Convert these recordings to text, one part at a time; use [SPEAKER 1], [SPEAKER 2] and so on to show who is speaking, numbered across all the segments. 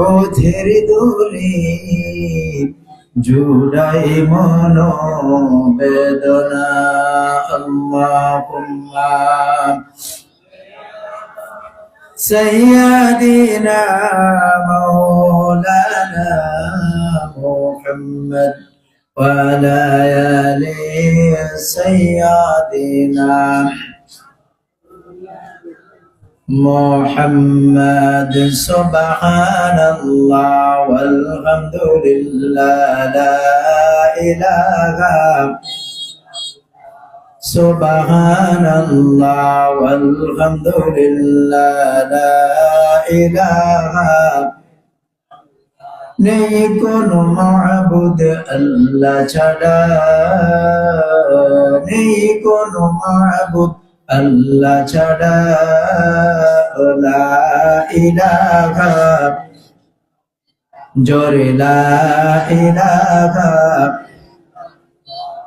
[SPEAKER 1] ওথের দোলে জুড়াই মন বেদনা আল্লাহুম্মা سيدنا مولانا محمد وعلى آل سيدنا محمد سبحان الله والحمد لله لا إله سبحان الله والحمد لله لا إله নেই কোনো মাবুদ আল্লাহ ছাড়া নেই কোনো মাবুদ আল্লাহ ছাড়া লা জোরে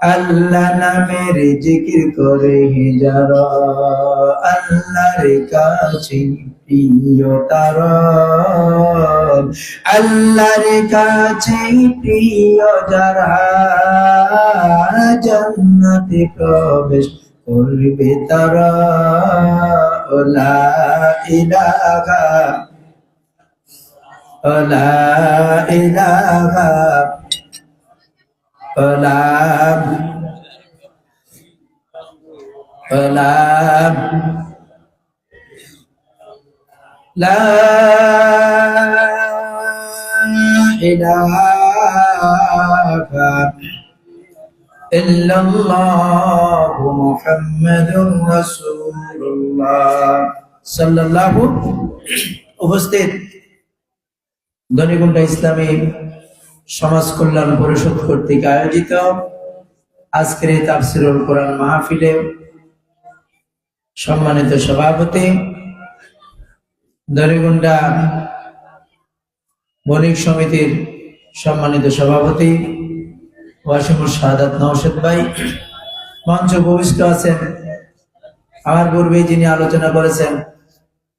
[SPEAKER 1] আল্লাহ নামের জিকির করে যারা আল্লাহর কাছে প্রিয় তার। আল্লাহর কাছে প্রিয় যারা জান্নাতে প্রবেশ করবে তারা। লা ইলাহা লা ইলাহা Salam. Salam. La ilaha illallah Muhammadur Rasulullah sallallahu উপস্থিত দনিগুন্ডা ইসলামী সমাজ কল্যাণ পরিষদ কর্তৃক আয়োজিত আজকের এই তাফসিরুল কোরআন মাহফিলে সম্মানিত সভাপতি দরিগুন্ডা বণিক সমিতির সম্মানিত সভাপতি ওয়াসিমুর শাহাদাত নওশেদ ভাই, মঞ্চ উপবিষ্ট আছেন আমার পূর্বে যিনি আলোচনা করেছেন,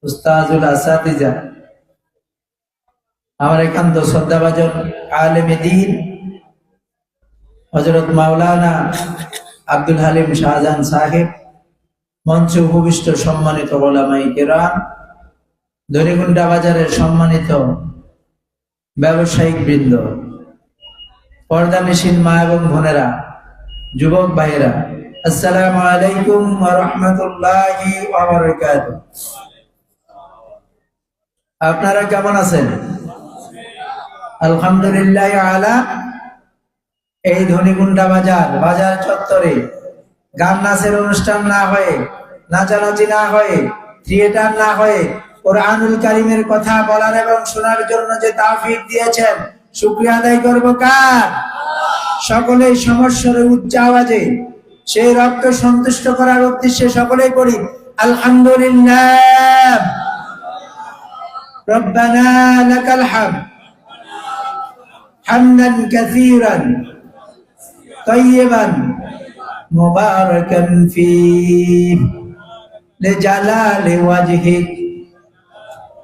[SPEAKER 1] উস্তাজুল আসাদিজা আমার একান্ত শ্রদ্ধাভাজন আলেমে দিন হজরত মাওলানা আব্দুল হালিম শাহজাহান সাহেব, মঞ্চে উপবিষ্ট সম্মানিত ওলামাই কেরাম দরিগুন্ডা বাজারের সম্মানিত ব্যবসায়িক বৃন্দ, পর্দা মেশিন মা এবং বোনেরা, যুবক ভাইয়েরা আসসালামু আলাইকুম ওয়া রাহমাতুল্লাহি ওয়া আপনারা কেমন আছেন? আলহামদুলিল্লাহ আলা। এই ধনিগুন্ডা বাজার বাজার চত্বরে গান নাচের অনুষ্ঠান না হয়ে, নাচানাচি না হয়ে, থিয়েটার না হয়ে কোরআনুল কারিমের কথা বলার এবং শোনার জন্য যে তাফিক দিয়েছেন, শুক্রিয়া আদায় করব কার? সকলেই সমস্যার উচ্চ আওয়াজে সেই রবকে সন্তুষ্ট করার উদ্দেশ্যে সকলেই পড়ি আলহামদুলিল্লাহ ربنا لك الحمد حمدا كثيرا طيبا مباركا فيه لجلال وجهك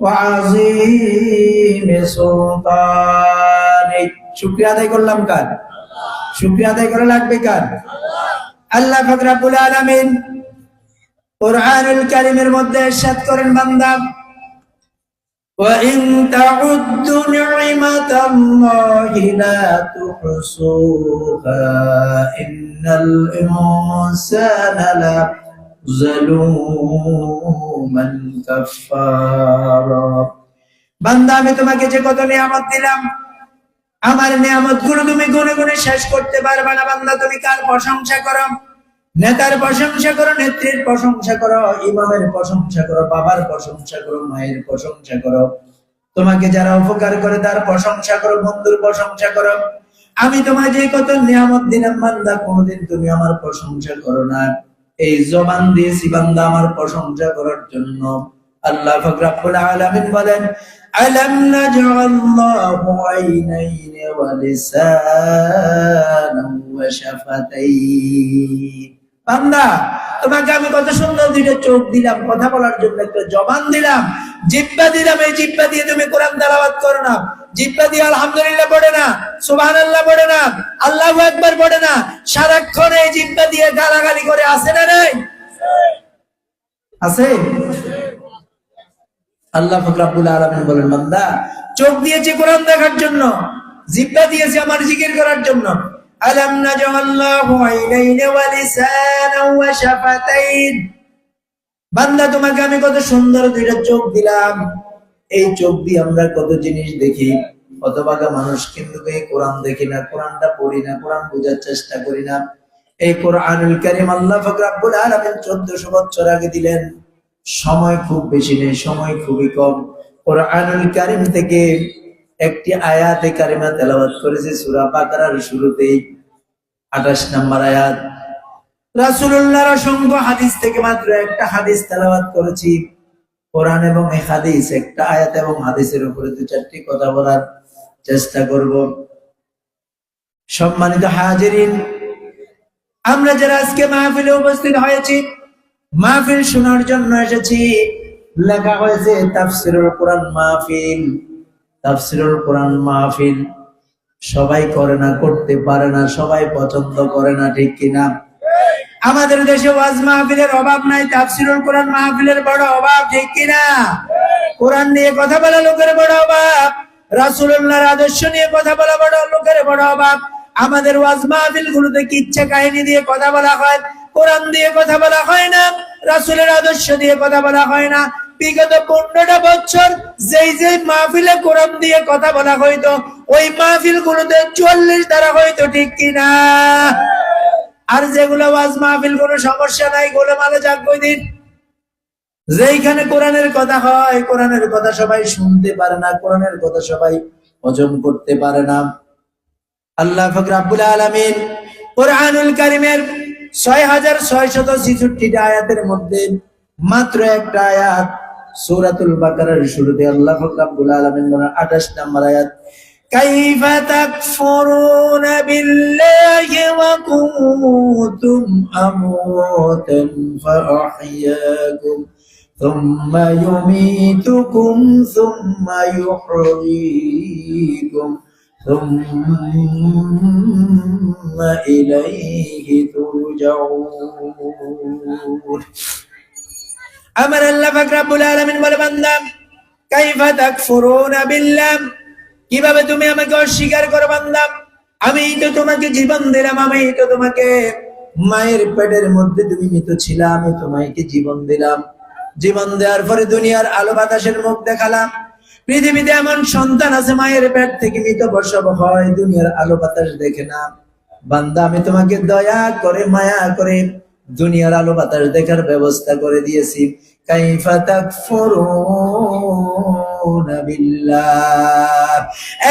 [SPEAKER 1] وعظيم سلطانك শুক্রিয়া আদায় করলাম কার শুক্রিয়া আদায় করা লাগবে কার আল্লাহ ফকরাবুল আলমিন কোরআনুল কারিমের মধ্যে ইরশাদ করেন বান্দা وإن تعدوا نعمة الله لا تحصوها إن الإنسان لظلوما كفارا বান্দা আমি তোমাকে যে কত নিয়ামত দিলাম আমার নিয়ামতগুলো তুমি গুনে গুনে শেষ করতে পারবে না বান্দা, তুমি কার প্রশংসা করো? নেতার প্রশংসা করো, নেত্রীর প্রশংসা করো, ইমামের প্রশংসা করো, বাবার প্রশংসা করো, মায়ের প্রশংসা করো। তোমাকে যারা উপকার করে তার প্রশংসা করো, বন্ধুর প্রশংসা করো। আমি তোমার যে কত নিয়ামত দিলাম বান্দা, কোনোদিন তুমি আমার প্রশংসা করো না। এই জবান দিয়েছি বান্দা আমার প্রশংসা করার জন্য। আল্লাহ ফকরাবুল আলামিন বলেন নাজআল্লাহু আইনাইন ওয়া লিসানান ওয়া শাফাতাইন বান্দা, তোমাকে আমি কত সুন্দর দুইটা চোখ দিলাম, কথা বলার জন্য একটা জবান দিলাম। জিব্বা দিলাম, এই জিব্বা দিয়ে তুমি কোরআন তেলাওয়াত করো না। জিব্বা দিয়ে আলহামদুলিল্লাহ পড়ে না সুবহান আল্লাহ পড়ে না, আল্লাহ একবার পড়ে না। সারাক্ষণ এই জিব্বা দিয়ে গালাগালি করে আসে না নাই? আছে। আল্লাহ ফকরাবুল আলমিন বলেন, বান্দা, চোখ দিয়েছে কোরআন দেখার জন্য, জিব্বা দিয়েছে আমার জিকির করার জন্য। আলাম শাফাতাইন। বান্দা, তোমাকে আমি কত সুন্দর দুইটা চোখ দিলাম। এই চোখ দিয়ে আমরা কত জিনিস দেখি। কতভাগা মানুষ কিন্তু এই কোরআন দেখি না, কোরআনটা পড়ি না, কোরআন বোঝার চেষ্টা করি না। এই কোরআনুল কারীম আল্লাহ ফকরাবুল আলামিন 1400 বছর আগে দিলেন। সময় খুব বেশি নেই, সময় খুবই কম। কোরআনুল কারীম থেকে একটি আয়াতে কারিমা তেলাবাদ করেছে, সূরা বাকারার শুরুতেই 28 নম্বর আয়াত। রাসূলুল্লাহর অসংখ্য হাদিস থেকে মাত্র একটা হাদিস তেলাওয়াত করেছি, কোরআন এবং এই হাদিস, একটা আয়াত এবং হাদিসের উপরে দু চারটি কথা বলার চেষ্টা করব। সম্মানিত হাজিরিন, আমরা যারা আজকে মাহফিলে উপস্থিত হয়েছি মাহফিল শোনার জন্য এসেছি। লেখা হয়েছে তাফসিরুল কোরআন মাহফিল। তাফসিরুল কোরআন মাহফিল সবাই করে না, করতে পারে না, সবাই পছন্দ করে না, ঠিক কিনা? আমাদের দেশে ওয়াজ মাহফিলের অভাব নাই, তাফসিরুল কোরআন মাহফিলের বড় অভাব, ঠিক কিনা? কোরআন নিয়ে কথা বলা লোকের বড় অভাব, রাসূলুল্লাহর আদর্শ নিয়ে কথা বলা বড় লোকের বড় অভাব। আমাদের ওয়াজ মাহফিল গুলোতে কিচ্ছা কাহিনী দিয়ে কথা বলা হয় কোরআন দিয়ে কথা বলা হয় না, রাসুলের আদর্শ দিয়ে কথা বলা হয় না। বিগত পনেরোটা বছর যেই যেই মাহফিলে কোরআন দিয়ে কথা বলা হইতো, ওই মাহফিল গুলোতে চল্লিশ দ্বারা হইতো ঠিক কিনা। আর যেগুলো ওয়াজ মাহফিল, কোনো সমস্যা নাই গোলে মালে যাক কই দিন। যেইখানে কোরআনের কথা হয়, কোরআনের কথা সবাই শুনতে পারে না, কোরআনের কথা সবাই হজম করতে পারে না। আল্লাহ ফকরাবুল আলমিন কোরআনুল কারিমের ছয় হাজার ছয় শত ছিষট্টিটা আয়াতের মধ্যে মাত্র একটা আয়াত সূরাতুল বাকারার শুরুতে আল্লাহ ফকরাবুল আলমিন বলেন আঠাশ নম্বর আয়াত كيف تكفرون بالله وكنتم أمواتا فأحياكم ثم يميتكم ثم يحييكم ثم إليه ترجعون আমার আল্লাহ ফাকরাবুল আলামিন বলে বান্দা কাইফা তাকফুরুনা বিল্লাহ কিভাবে তুমি আমাকে অস্বীকার করো বান্দা আমি তো তোমাকে জীবন দিলাম আমি তো তোমাকে মায়ের পেটের মধ্যে তুমি মৃত ছিলাম আমি তোমাকে জীবন দিলাম জীবন দেওয়ার পরে দুনিয়ার আলো বাতাসের মুখ দেখালাম পৃথিবীতে এমন সন্তান আছে, মায়ের পেট থেকে মৃত বসব হয়, দুনিয়ার আলো বাতাস দেখে না। বান্দা, আমি তোমাকে দয়া করে, মায়া করে দুনিয়ার আলো বাতাস দেখার ব্যবস্থা করে দিয়েছি।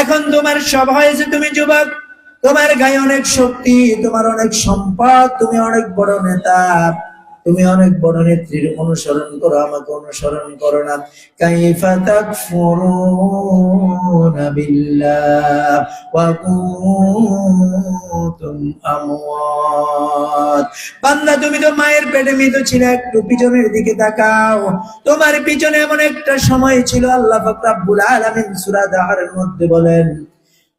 [SPEAKER 1] এখন তোমার সব হয়েছে, তুমি যুবক। তোমার গায়ে অনেক শক্তি, তোমার অনেক সম্পদ, তুমি অনেক বড় নেতা। তুমি অনেক বড় নেত্রীর অনুসরণ করো, আমাকে অনুসরণ করো না। কাইফা তাকফুরুনা বিল্লাহ ওয়া কুনতুম আমওয়াত। বান্দা, তুমি তো মায়ের পেটে মৃত ছিল, একটু পিছনের দিকে তাকাও। তোমার পিছনে এমন একটা সময় ছিল, আল্লাহ পাক রব্বুল আলামিন সূরা মধ্যে বলেন,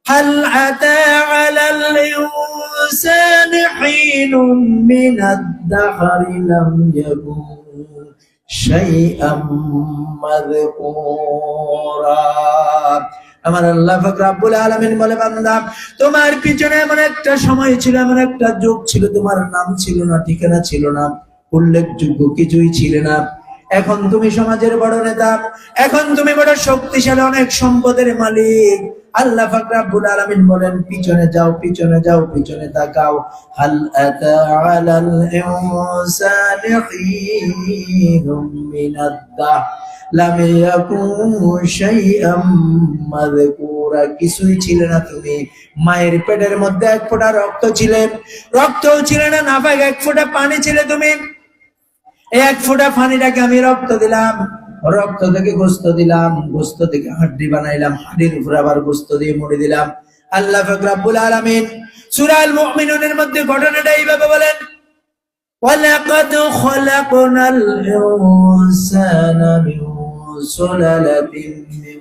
[SPEAKER 1] হাল আতা আলাল حين من الدهر لم يكن شيئا مذكورا আমার আল্লাহ ফাকরাবুল আলামিন বলে বান্দা তোমার পিছনে এমন একটা সময় ছিল এমন একটা যুগ ছিল তোমার নাম ছিল না ঠিকানা ছিল না উল্লেখযোগ্য কিছুই ছিল না এখন তুমি সমাজের বড় নেতা, এখন তুমি বড় শক্তিশালী, অনেক সম্পদের মালিক। আল্লাহ ফাকরাবুল আলামিন বলেন, পিছনে যাও পিছনে যাও, পিছনে তাকাও। হাল আতা আলাল ইনসানি হিনুম মিনাদ-দাহর লাম ইয়াকুন শাইআম মাযকুরা। কিছুই ছিল না তুমি। মায়ের পেটের মধ্যে এক ফোঁটা রক্ত ছিলে। রক্তও ছিল না নাফাক এক ফোঁটা পানি ছিলে তুমি। এক ফোঁটা পানিটাকে আমি রক্ত দিলাম রক্ত থেকে গোস্ত দিলাম গোস্ত থেকে হাড্ডি বানাইলাম হাড্ডির উপর আবার গোস্ত দিয়ে মুড়ে দিলাম আল্লাহ ফাকরাবুল আলামিন সূরা আল মুমিনুনের মধ্যে ঘটনাটা এইভাবে বলেন ولقد خلقنا الإنسان من سلالة من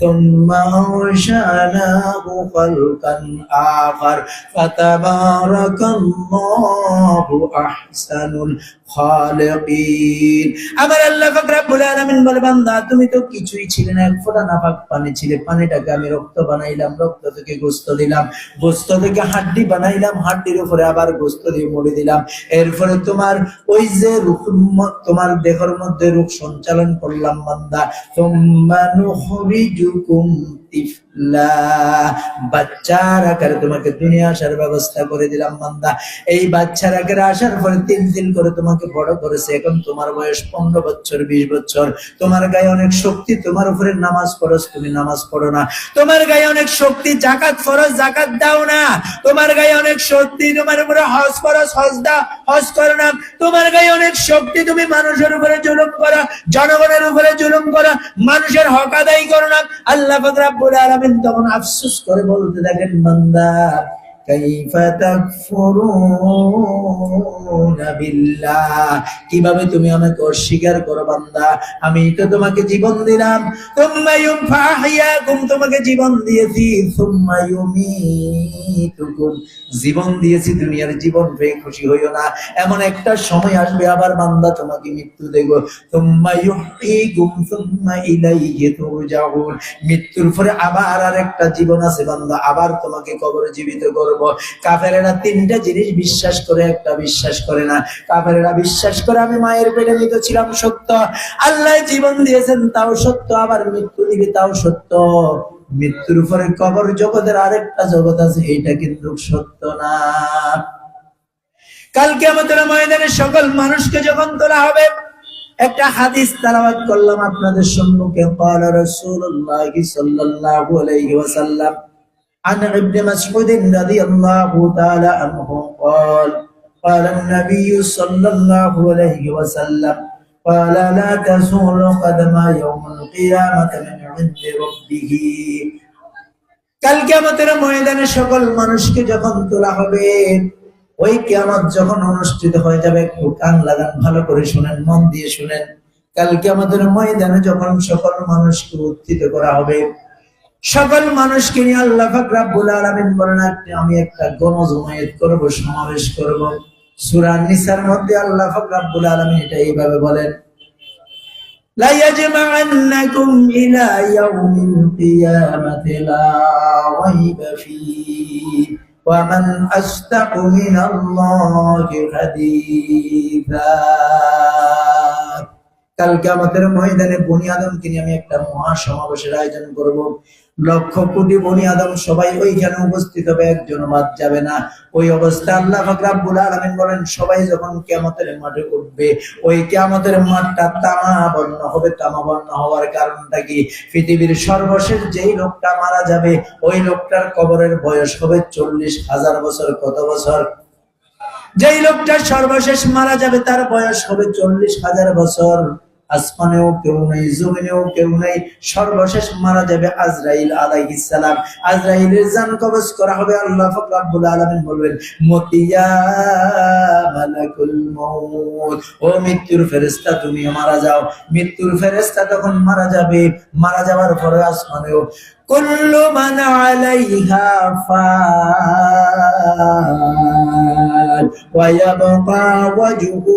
[SPEAKER 1] ثم أنشأناه خلقا آخر. فتبارك الله أحسن আবার আল্লাহ পাক আলামিন বলে, বান্দা, তুমি তো কিছুই ছিলে না, এক ফোঁটা নাপাক পানি ছিলে। পানিটাকে আমি রক্ত বানাইলাম, রক্ত থেকে গোস্ত দিলাম, গোস্ত থেকে হাড্ডি বানাইলাম, হাড্ডির উপরে আবার গোস্ত দিয়ে মরে দিলাম। এরপরে তোমার ওই যে রূপ তোমার দেহর মধ্যে রূপ সঞ্চালন করলাম, বান্দা। তোমানুখরিজুকুম তিফা বাচ্চার আকারে তোমাকে দুনিয়া আসার ব্যবস্থা করে দিলাম, বান্দা। এই আসার পরে তিন দিন করে তোমাকে বড় করেছে। এখন তোমার বয়স পনেরো বছর, বিশ বছর। তোমার গায়ে অনেক শক্তি, তোমার উপরে নামাজ পড়স তুমি নামাজ পড়ো না। তোমার গায়ে অনেক শক্তি, জাকাত ফরজ, জাকাত দাও না। তোমার গায়ে অনেক শক্তি, তোমার উপরে হজ ফরজ, হজ দাও, হজ করো না। তোমার গায়ে অনেক শক্তি, তুমি মানুষের উপরে জুলুম করো, জনগণের উপরে জুলুম করো, মানুষের হক আদায় করো না। আল্লাহ পাক রব্বুল যাবেন তখন আফসোস করে বলতে দেখেন বান্দা কীভাবে তুমি আমাকে অস্বীকার করো বান্দা? আমি তো তোমাকে জীবন দিলাম। তোমাকে জীবন দিয়েছি। জীবন দিয়েছি দুনিয়ার জীবন পেয়ে খুশি হইও না। এমন একটা সময় আসবে আবার বান্দা তোমাকে মৃত্যু দেব। তুরজাউন মৃত্যুর পরে আবার আর একটা জীবন আছে বান্দা। আবার তোমাকে কবরে জীবিত করব। কাফেরেরা তিনটা জিনিস বিশ্বাস করে একটা বিশ্বাস করে না কাফেরেরা বিশ্বাস করে আমি মায়ের পেটে মৃত ছিলাম সত্য আল্লাহ জীবন দিয়েছেন তাও সত্য আবার মৃত্যু দিবে তাও সত্য মৃত্যুর উপরে কবর জগতের আরেকটা জগৎ আছে এইটা কিন্তু সত্য না কালকে আমাদের ময়দানে সকল মানুষকে যখন তোলা হবে একটা হাদিস তালাবাত করলাম আপনাদের সম্মুখে قال رسول الله صلى الله عليه وسلم عن ابن مسعود رضي الله تعالى عنه قال قال النبي صلى الله عليه وسلم قال لا تزول قدم يوم القيامة من عند ربه কালকে আমাদের ময়দানে সকল মানুষকে যখন তোলা হবে ওই কেমন যখন অনুষ্ঠিত হয়ে যাবে একটু কান লাগান ভালো করে শুনেন মন দিয়ে শুনেন কালকে আমাদের ময়দানে যখন সকল মানুষকে উত্থিত করা হবে সকল মানুষকে নিয়ে আল্লাহ পাক রাব্বুল আলামিন বলেন আপনি আমি একটা গণজমায়েত করব সমাবেশ করব সূরা নিসার মধ্যে আল্লাহ পাক রাব্বুল আলামিন এটা এইভাবে বলেন لا يجمعنكم إلى يوم القيامة لا ريب فيه ومن أصدق من الله حديثا কালকে আমাদের ময়দানে বনি আদমকে নিয়ে আমি একটা মহা সমাবেশের আয়োজন করব। লক্ষ কোটি বনি আদম সবাই ওইখানে উপস্থিত হবে, একজন বাদ যাবে না। ওই অবস্থা আল্লাহ পাক রাব্বুল আলামিন বলেন, সবাই যখন কিয়ামতের মাঠে উঠবে, ওই কিয়ামতের মাঠটা তামা বর্ণ হবে। তামা বর্ণ হওয়ার কারণটা কি? পৃথিবীর সর্বশেষ যেই লোকটা মারা যাবে, ওই লোকটার কবরের বয়স হবে চল্লিশ হাজার বছর। কত বছর? যেই লোকটা সর্বশেষ মারা যাবে, তার বয়স হবে চল্লিশ হাজার বছর। আসমানেও কেউ নাই, জমিনেও কেউ নাই। সর্বশেষ মারা যাবে আজরাইল আলাইহিস সালাম। আজরাইলের যান কবচ করা হবে আল্লাহ ফকরাবুল আলামিন বলবেন ও মৃত্যুর তুমি মারা যাও। মৃত্যুর তখন মারা যাবে, মারা যাওয়ার পরে আসমানেও, কুল্লু মান আলাইহা ওয়া ইয়াবকা ওয়াজহু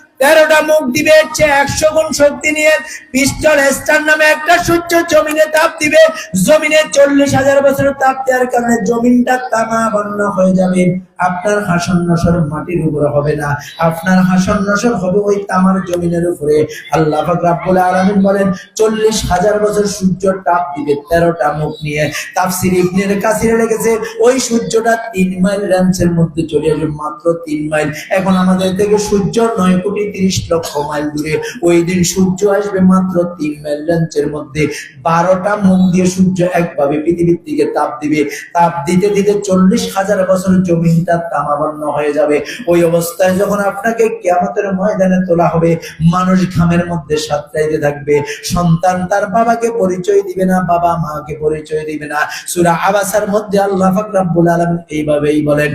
[SPEAKER 1] তেরোটা মুখ দিবে, হচ্ছে একশো গুণ শক্তি নিয়ে পিস্টল স্টার নামে একটা সূর্য জমিনে তাপ দিবে। জমিনে চল্লিশ হাজার বছরের তাপ দেওয়ার কারণে জমিনটা তামা বন্য হয়ে যাবে। আপনার হাসন নসর মাটির উপরে হবে না। আপনার হাসন নসর হবে ওই তামার জমিনের উপরে। আল্লাহ রাব্বুল আলামিন বলেন, চল্লিশ হাজার বছর সূর্য তাপ দিবে তেরোটা মুখ নিয়ে। তাফসির ইবনের কাসিরে লেগেছে ওই সূর্যটা তিন মাইল রেঞ্জের মধ্যে চলে আসবে, মাত্র তিন মাইল। এখন আমাদের থেকে সূর্য নয় কোটি তিরিশ লক্ষ মাইল দূরে। ওই দিন সূর্য আসবে মাত্র তিন মাইল রেঞ্জের মধ্যে। বারোটা মুখ দিয়ে সূর্য একভাবে পৃথিবীর দিকে তাপ দিবে। তাপ দিতে দিতে চল্লিশ হাজার বছর জমিনটা তামাবন্ন হয়ে যাবে। ওই অবস্থায় যখন আপনাকে কেয়ামতের ময়দানে তোলা হবে, মানুষ ঘামের মধ্যে সাতটাইতে থাকবে। সন্তান তার বাবাকে পরিচয় দিবে না, বাবা মাকে পরিচয় দিবে না। সূরা আবাসার মধ্যে আল্লাহ পাক রব্বুল আলামিন এইভাবেই বলেন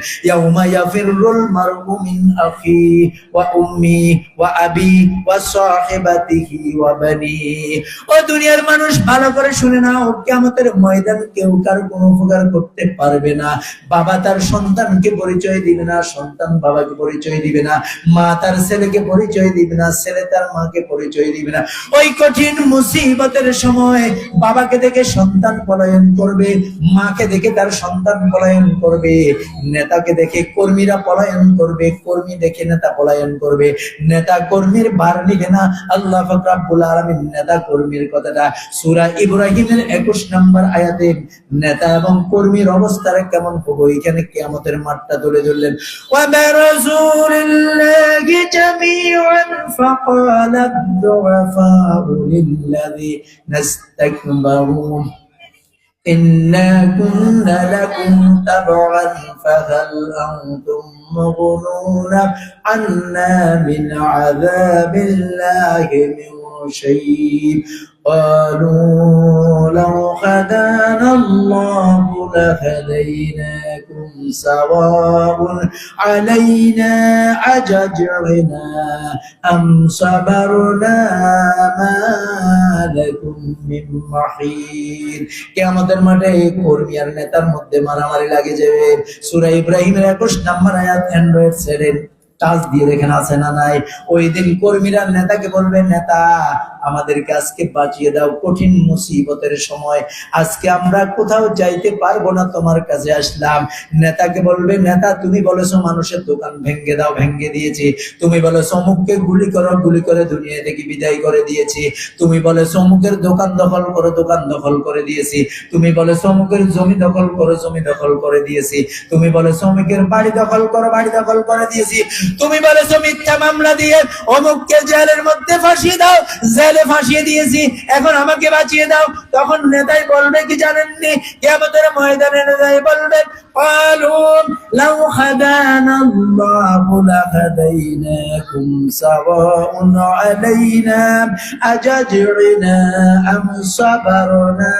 [SPEAKER 1] বাবা তার সন্তানকে পরিচয় দিবে না, সন্তান বাবাকে পরিচয় দিবে না, মা তার ছেলেকে পরিচয় দিবে না, ছেলে তার মাকে পরিচয় দিবে না। ওই কঠিন মুসিবতের সময় বাবাকে দেখে সন্তান পলায়ন করবে, মাকে দেখে তার সন্তান পলায়ন করবে, নেতাকে দেখে কর্মীরা পলায়ন করবে, কর্মী দেখে নেতা পলায়ন করবে। নেতা কর্মীর বার নিবে না, আল্লাহ ফাকরাবুল আলমীর নেতা কর্মীর কথাটা। সুরা ইব্রাহিমের একুশ নম্বর আয়াতে নেতা এবং কর্মীর অবস্থাটা কেমন হব এখানে কেয়ামতের মাঠটা তুলে ধরলেন وبرزوا لله جميعا فقال الضعفاء للذين استكبروا إنا كنا لكم تبعا فهل أنتم مغنون عنا من عذاب الله من شيء قالوا لو هدانا الله لهديناكم سواء علينا أججعنا أم صبرنا ما لكم من محيط কেয়ামতের মাঠে কর্মী আর নেতার মধ্যে মারামারি লাগে যাবে সূরা ইব্রাহিমের 21 নম্বর আয়াত অ্যান্ড্রয়েড সেরেন টাচ দিয়ে দেখেন আছে না নাই ওই দিন কর্মীরা নেতাকে বলবে নেতা আমাদেরকে আজকে বাঁচিয়ে দাও কঠিন মুসিবতের সময়। আজকে আমরা কোথাও যাইতে পারব না তোমার কাছে আসলাম। নেতাকে বলবে, নেতা, তুমি বলেছ মানুষের দোকান ভেঙ্গে দাও ভেঙ্গে দিয়েছি। তুমি বলেছ অমুককে গুলি করো, গুলি করে দুনিয়া থেকে বিদায় করে দিয়েছি। তুমি বলেছ অমুকের দোকান দখল করো, দোকান দখল করে দিয়েছি। তুমি বলেছ অমুকের জমি দখল করো, জমি দখল করে দিয়েছি। তুমি বলেছ অমুকের বাড়ি দখল করো, বাড়ি দখল করে দিয়েছি। তুমি বলেছ মিথ্যা মামলা দিয়ে অমুককে জেলের মধ্যে ফাঁসিয়ে দাও, জেলে ফাঁসিয়ে দিয়েছি এখন আমাকে বাঁচিয়ে দাও তখন নেতাই বলবে কি জানেননি কেমতের ময়দানে নেতাই বলবে قالوا لو هدانا الله لهديناكم سواء علينا أجدعنا أم صبرنا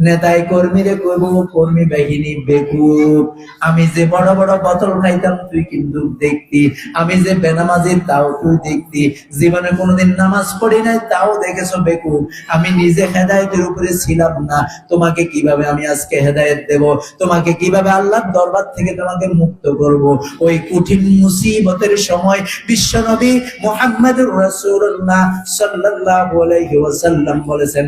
[SPEAKER 1] নেতাই কর্মীরে কইব কর্মী বাহিনী বেকুব। আমি যে বড় বড় বোতল খাইতাম, তুই কিন্তু দেখতি। আমি যে বেনামাজি তাও তুই দেখতি। জীবনে কোনোদিন নামাজ পড়ি নাই, তাও দেখেছ বেকুব। আমি নিজে হেদায়তের উপরে ছিলাম না। তোমাকে কীভাবে আমি আজকে হেদায়ত দেব? তোমাকে কীভাবে আল্লাহর দরবার থেকে তোমাকে মুক্ত করব? ওই কঠিন মুসিবতের সময় বিশ্বনবী মোহাম্মদ রাসূলুল্লাহ সাল্লাল্লাহু আলাইহি ওয়াসাল্লাম বলেছেন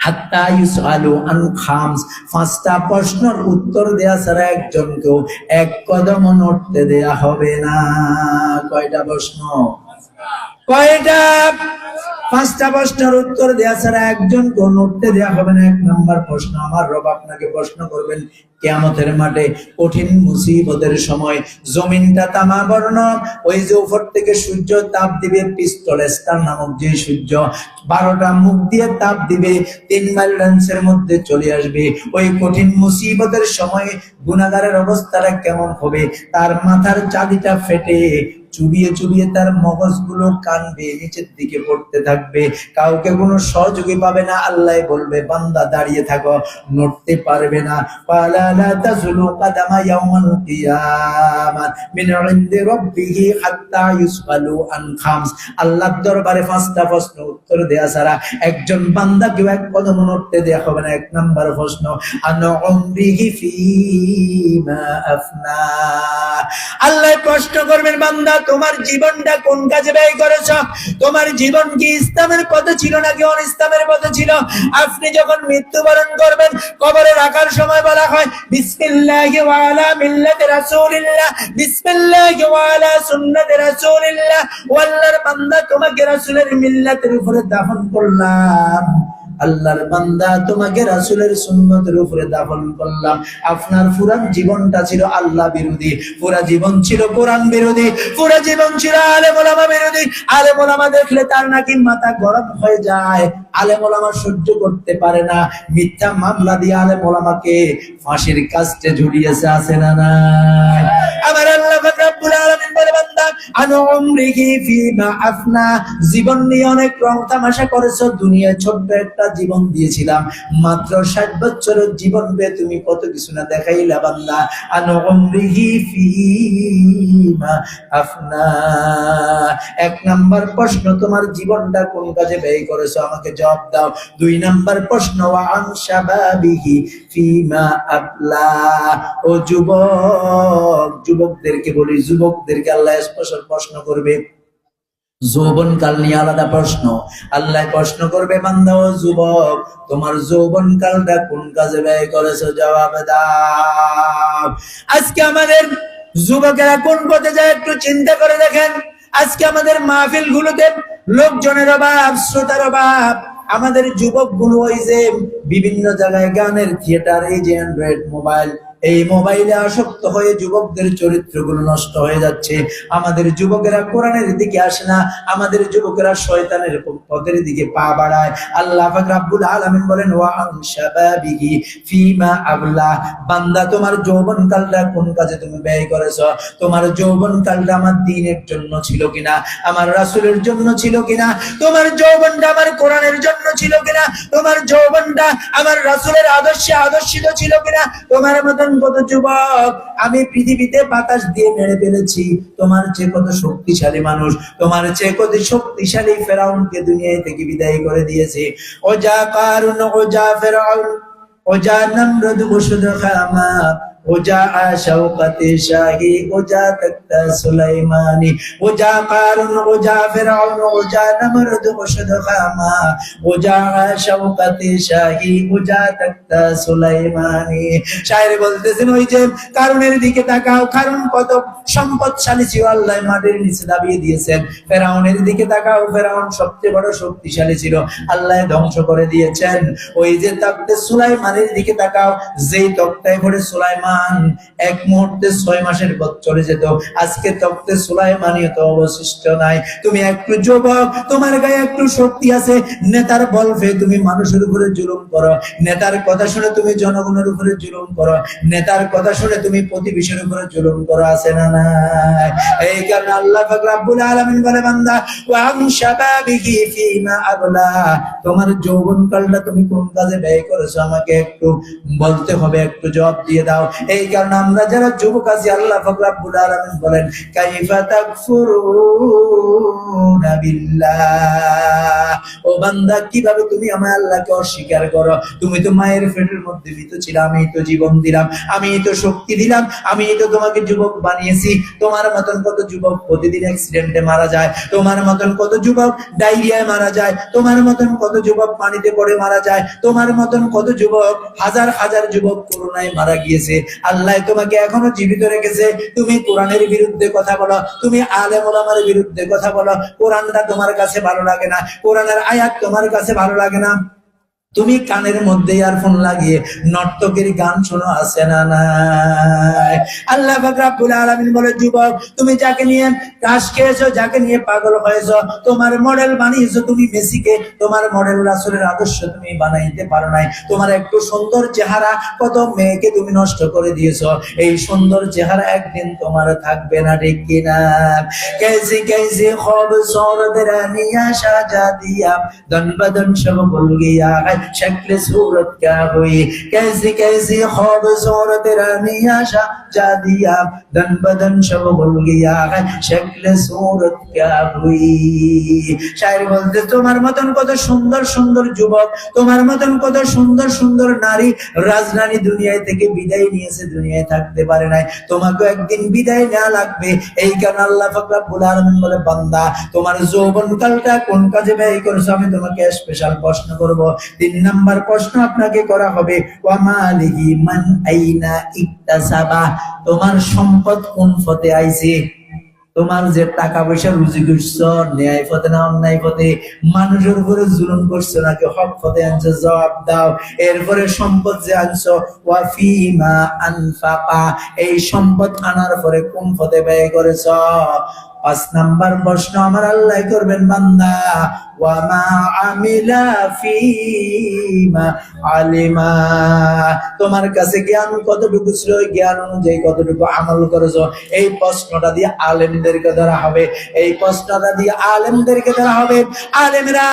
[SPEAKER 1] হাত্তা ইউসআলু আন খামস পাঁচটা প্রশ্নের উত্তর দেয়া ছাড়া একজনকেও এক কদম নড়তে দেয়া হবে না। কয়টা প্রশ্ন? কয়টা? পাঁচটা প্রশ্নের উত্তর দেয়া ছাড়া একজনকে নড়তে দেয়া হবে না। এক নম্বর প্রশ্ন, আমার রব আপনাকে প্রশ্ন করবেন কেয়ামতের মাঠে কঠিন মুসিবতের সময় জমিনটা তামা বর্ণ, ওই যে উপর থেকে সূর্য তাপ দিবে পিস্তল স্টার নামক যে সূর্য, বারোটা মুখ দিয়ে তাপ দিবে, তিন মাইল রেঞ্জের মধ্যে চলে আসবে। ওই কঠিন মুসিবতের সময় গুণাগারের অবস্থাটা কেমন হবে? তার মাথার চাঁদিটা ফেটে চুবিয়ে চুবিয়ে তার মগজগুলো কান বেয়ে নিচের দিকে পড়তে থাকবে। কাউকে কোনো সহযোগী পাবে না, আল্লাহ বলবে, বান্দা, দাঁড়িয়ে থাকো, নড়তে পারবে না। আল্লাহর দরবারে পাঁচটা প্রশ্ন, উত্তর দেয়া ছাড়া একজন বান্দা কেউ এক কদম নড়তে দেয়া হবে না, এক নাম্বার প্রশ্ন, আন উমরিহি ফিমা আফনা? আল্লাহ প্রশ্ন করবেন, বান্দা তোমার জীবনটা কোন কাজে ব্যয় করেছ? তোমার জীবন কি ইসলামের পথে ছিল নাকি অন ইসলামের পথে ছিল? আপনি যখন মৃত্যুবরণ করবেন, কবরে রাখার সময় বলা হয়, বিসমিল্লাহি ওয়া আলা মিল্লাতি রাসূলিল্লাহ, বিসমিল্লাহি ওয়া আলা সুন্নাতি রাসূলিল্লাহ। ওয়াল্লাহর বান্দা তোমাকে রাসূলের মিল্লাতের উপরে দাফন করলাম। আল্লাহর বান্দা, তোমাকে রাসূলের সুন্নতের উপরে দাফন করলাম। আপনার পুরা জীবনটা ছিল আল্লাহ বিরোধী পুরা জীবন ছিল কোরআন বিরোধী পুরা জীবন ছিল আলেম ওলামা বিরোধী। আলেম ওলামা দেখলে তার নাকি মাথা গরম হয়ে যায়। আলেম ওলামা সহ্য করতে পারে না। মিথ্যা মামলা দিয়ে আলেম ওলামাকে ফাঁসির কাস্টে ঝুলিয়েছে আছে না না জীবন নিয়ে অনেক রং তামাশা করেছ ছোট্ট একটা জীবন দিয়েছিলাম। মাত্র ষাট জীবন পেয়ে তুমি কত কিছু না এক নাম্বার প্রশ্ন, তোমার জীবনটা কোন কাজে ব্যয় করেছ? আমাকে জবাব দাও। দুই নাম্বার প্রশ্ন ফিমা আবলা। ও যুবক, যুবকদেরকে বলি, যুবকদেরকে আল্লাহ স্পষ্ট প্রশ্ন করবে। যৌবন কাল নিয়ে আলাদা প্রশ্ন। আল্লাহ প্রশ্ন করবে, বান্দা ও যুবক, তোমার যৌবন কালটা কোন কাজে ব্যয় করেছ? জবাব দাও। আজকে আমাদের যুবকেরা কোন পথে যায় একটু চিন্তা করে দেখেন। আজকে আমাদের মাহফিল গুলোতে লোকজনের অভাব, শ্রোতার অভাব। আমাদের যুবকগুলো ওই যে বিভিন্ন জায়গায় গানের থিয়েটার এই যে অ্যান্ড্রয়েড মোবাইল এই মোবাইলে আসক্ত হয়ে যুবকদের চরিত্রগুলো নষ্ট হয়ে যাচ্ছে। আমাদের যুবকেরা কোরআনের দিকে আসে না, আমাদের যুবকেরা শয়তানের পথের দিকে পা বাড়ায়। আল্লাহ রাব্বুল আলামিন বলেন, ওয়া ফিমা আবলা। বান্দা, তোমার যৌবন কালটা কোন কাজে তুমি ব্যয় করেছ? তোমার যৌবন কালটা আমার দিনের জন্য ছিল কিনা? আমার রাসূলের জন্য ছিল কিনা? তোমার যৌবনটা আমার কোরআনের জন্য ছিল কিনা? তোমার যৌবনটা আমার রাসূলের আদর্শে আদর্শিত ছিল কিনা? তোমার মতন কত যুবক? আমি পৃথিবীতে বাতাস দিয়ে মেরে ফেলেছি। তোমার চেয়ে কত শক্তিশালী মানুষ? তোমার চেয়ে কত শক্তিশালী ফেরাউনকে দুনিয়া থেকে বিদায় করে দিয়েছে। ও যা কারুন ও যা ফেরাউন। ও যা নম্রদ বসুদ খামা وجاء شوقة شاهي وجاء تكت سليماني وجاء قارون وجاء فرعون وجاء نمرد وشد خاما وجاء شوقة شاهي وجاء تكت سليماني শায়ের বলতেছেন ওই যে কারণের দিকে তাকাও কারণ কত সম্পদশালী ছিল আল্লাহ মাটির নিচে দাবিয়ে দিয়েছেন ফেরাউনের দিকে তাকাও ফেরাউন সবচেয়ে বড় শক্তিশালী ছিল আল্লাহ ধ্বংস করে দিয়েছেন ওই যে তক্তে সুলাইমানের দিকে তাকাও যেই তক্তায় ভরে সুলাইমান এক মুহূর্তে ছয় মাসের পথ চলে যেত। আজকে তক্তে সুলাইমানিও তো অবশিষ্ট নাই। তুমি একটু যুবক, তোমার গায়ে একটু শক্তি আছে। নেতার বল পেয়ে তুমি মানুষের উপরে জুলুম করো। নেতার কথা শুনে তুমি জনগণের উপরে জুলুম করো। নেতার কথা শুনে তুমি প্রতিবেশীর উপরে জুলুম করো, আছে না নাই? এই কারণে আল্লাহ রাব্বুল আলামিন বলে, বান্দা ওয়া আন শাবাবিহি ফিমা আবলা। তোমার যৌবন কালটা তুমি কোন কাজে ব্যয় করেছ? আমাকে একটু বলতে হবে, একটু জবাব দিয়ে দাও। এই কারণে আমরা যারা যুবক আছি, আল্লাহ পাক রাব্বুল আলামিন বলেন, কাইফা তাকফুরুনা ও বান্দা, কীভাবে তুমি আমার আল্লাহকে অস্বীকার করো? তুমি তো মায়ের পেটের মধ্যে মৃত ছিল আমি তো জীবন দিলাম আমি তো শক্তি দিলাম আমি তো তোমাকে যুবক বানিয়েছি। তোমার মতন কত যুবক প্রতিদিন অ্যাক্সিডেন্টে মারা যায়, তোমার মতন কত যুবক ডায়রিয়ায় মারা যায়, তোমার মতন কত যুবক পানিতে পড়ে মারা যায়, তোমার মতন কত যুবক হাজার হাজার যুবক করোনায় মারা গিয়েছে। আল্লাহ তোমাকে এখনও জীবিত রেখেছে। তুমি কোরআনের বিরুদ্ধে কথা বলো, তুমি আলে মোলামের বিরুদ্ধে কথা বলো। কোরআনটা তোমার কাছে ভালো লাগে না, কোরআনের আয়াত তোমার কাছে ভালো লাগে না। তুমি কানের মধ্যে ইয়ারফোন লাগিয়ে নর্তকের গান শোনো আসে না আল্লাহ রাব্বুল আলামিন বলে, যুবক, তুমি যাকে নিয়ে কাশ খেয়েছো, যাকে নিয়ে পাগল হয়েছ, তোমার মডেল বানিয়েছো তুমি মেসিকে, তোমার মডেল রাসুলের আদর্শ তুমি বানাইতে পারো নাই। তোমার একটু সুন্দর চেহারা কত মেয়েকে তুমি নষ্ট করে দিয়েছ। এই সুন্দর চেহারা একদিন তোমার থাকবে না রে কিনা? কেসি কেসি খবর সরদের নিয়া সাজা দিয়া দন বদন সব ভুল গিয়া شکل صورت کیا ہوئی کیسی کیسی خوب صورت رمیہ شاہ جا دیا دن بدن شب گل گیا ہے شکل صورت کیا ہوئی شاعر বলতে তোমার মতন কত সুন্দর সুন্দর যুবক তোমার মতন কত সুন্দর সুন্দর নারী রাজধানী দুনিয়ায় থেকে বিদায় নিয়েছে দুনিয়ায় থাকতে পারে নাই তোমাকে একদিন বিদায় নেওয়া লাগবে এই কারণে আল্লাহ ফাকরাবুল আলমিন বলে বান্দা তোমার যৌবন কালটা কোন কাজে ব্যয় করেছ আমি তোমাকে স্পেশাল প্রশ্ন করব তিন নাম্বার প্রশ্ন আপনাকে করা হবে তোমার সম্পদ কোন পথে আইছে? তোমার যে টাকা পয়সা রুজি করছ, ন্যায় পথে না অন্যায় পথে? মানুষের উপরে জুলুম করছ নাকি হক পথে আনছো? জবাব দাও। এরপরে সম্পদ যে আনছো ওয়াফিমা আনফাকা? এই সম্পদ আনার পরে কোন পথে ব্যয় করেছ? পাঁচ নাম্বার প্রশ্ন, আমার আল্লাহ করবেন বান্দা? ওয়ামা আমিলা ফিমা আলিমা তোমার কাছে জ্ঞান কতটুকু ছিল? জ্ঞান অনুযায়ী কতটুকু আমল করেছ? এই প্রশ্নটা দিয়ে আলেমদেরকে ধরা হবে। এই প্রশ্নটা দিয়ে আলেমদেরকে ধরা হবে। আলেমরা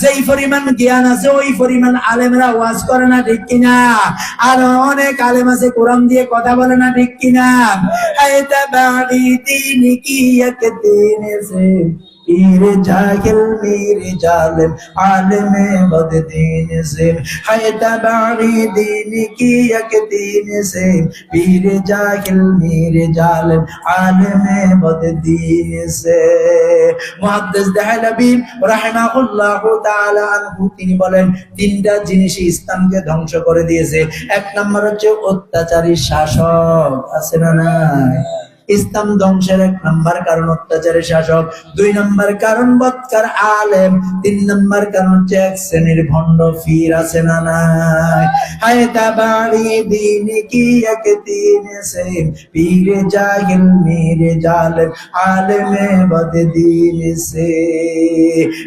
[SPEAKER 1] যেই পরিমাণ জ্ঞান আছে, ওই পরিমাণ আলেমরা ওয়াজ করে না, ঠিক কিনা? আর অনেক আলেম আছে, কোরআন দিয়ে কথা বলে না, ঠিক কিনা? এতাবাড়ি দিন কি এক দিন সে পীর জাহিল মীর জালিম আলম বদ দিন से है तबारी दीन की एक दीन से पीर जाहिल मीर जालिम आलम बद दीन से মুহাদ্দিস দেহলবি রাহিমাহুল্লাহু তাআলা আনহু তিনি বলেন তিনটা জিনিস ইসলামকে ধ্বংস করে দিয়েছে এক নম্বর হচ্ছে অত্যাচারী শাসক আছে না নাই ইসলাম ধ্বংসের এক নম্বর কারণ অত্যাচারী শাসক। দুই নম্বর কারণ, বৎকার আলেম। তিন নম্বর কারণ হচ্ছে এক শ্রেণির ভণ্ড ফির আছে না দিন কি দিন সে পীর জাহিল, মেরে জালেম, আলেমে বদ দিন সে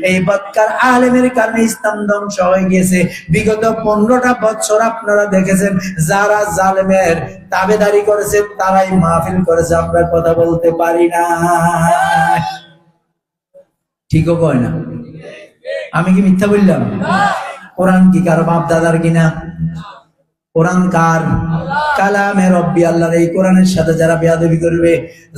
[SPEAKER 1] এই বৎকার আলেমের কারণে ইসলাম ধ্বংস হয়ে গেছে। বিগত পনেরোটা বছর আপনারা দেখেছেন, যারা জালেমের তাবেদারি করেছে, তারাই মাহফিল করেছে। আমরা কথা বলতে পারি না। ঠিকও কয় না? আমি কি মিথ্যা বললাম? কোরআন কি কারও বাপ দাদার কিনা? কোরআন কার? কালামে রব্বি আল্লাহর এই কোরআনের সাথে যারা বেয়াদবি করবে,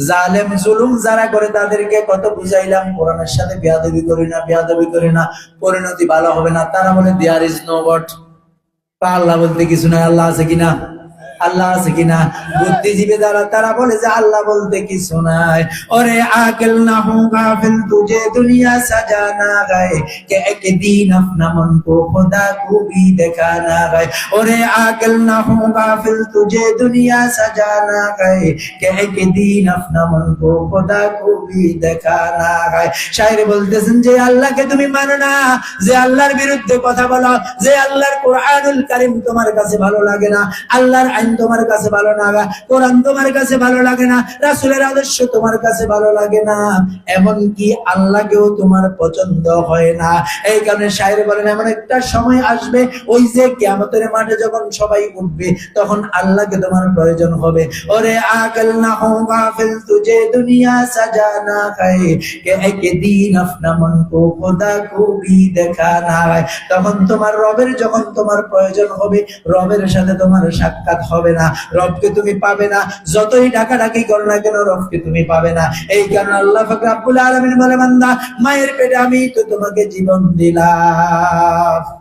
[SPEAKER 1] জালেম, জুলুম যারা করে তাদেরকে কত বুঝাইলাম, কোরআনের সাথে বেয়াদবি করি না, বেয়াদবি করি না, পরিণতি ভালো হবে না। তারা বলে দেয়ার ইজ নো বট আল্লাহ বলতে কিছু নাই, আল্লাহ আছে কিনা? আল্লাহ আছে কিনা? বুদ্ধিজীবী দ্বারা তারা বলে যে আল্লাহ বলতে কিছু নাই। ওরে আকেল না হো গাফিল তুজে দুনিয়া সাজানা গায়ে। কে এক দিন আপনা মন কো খোদা খুবই দেখানা গায়ে। ওরে আকেল না হো গাফিল তুজে দুনিয়া সাজানা গায়ে। কে এক দিন আপনা মন কো খোদা খুবই দেখানা গায়ে। শায়র বলতেছেন যে আল্লাহকে তুমি মানো না। যে আল্লাহর বিরুদ্ধে কথা বলো। যে আল্লাহর কোরআনুল কারিম তোমার কাছে ভালো লাগে না। আল্লাহর আইন তোমার কাছে ভালো লাগা কোরআন তোমার কাছে ভালো লাগে না, রাসূলের আদর্শ তোমার কাছে ভালো লাগে না এমন কি আল্লাহকেও তোমার পছন্দ হয় না। এই কারণে শায়ের বলেন, এমন একটা সময় আসবে, ওই যে কিয়ামতের মাঠে যখন সবাই উঠবে, তখন আল্লাহকে তোমার প্রয়োজন হবে। ওরে আগল না হো গাফিল তুঝে দুনিয়া সাজানা খায়, কে এক দিন আপনা মন কো খোদা কো ভি দেখানা হয়। তখন তোমার রবের, যখন তোমার প্রয়োজন হবে, রবের সাথে তোমার সাক্ষাৎ হবে না, রবকে তুমি পাবে না, যতই ডাকাডাকি করো না কেন রবকে তুমি পাবে না। এই কারণে আল্লাহ ফাকর আব্বুল আলমিন বলে, বান্দা, মায়ের পেটে আমি তো তোমাকে জীবন দিলাম।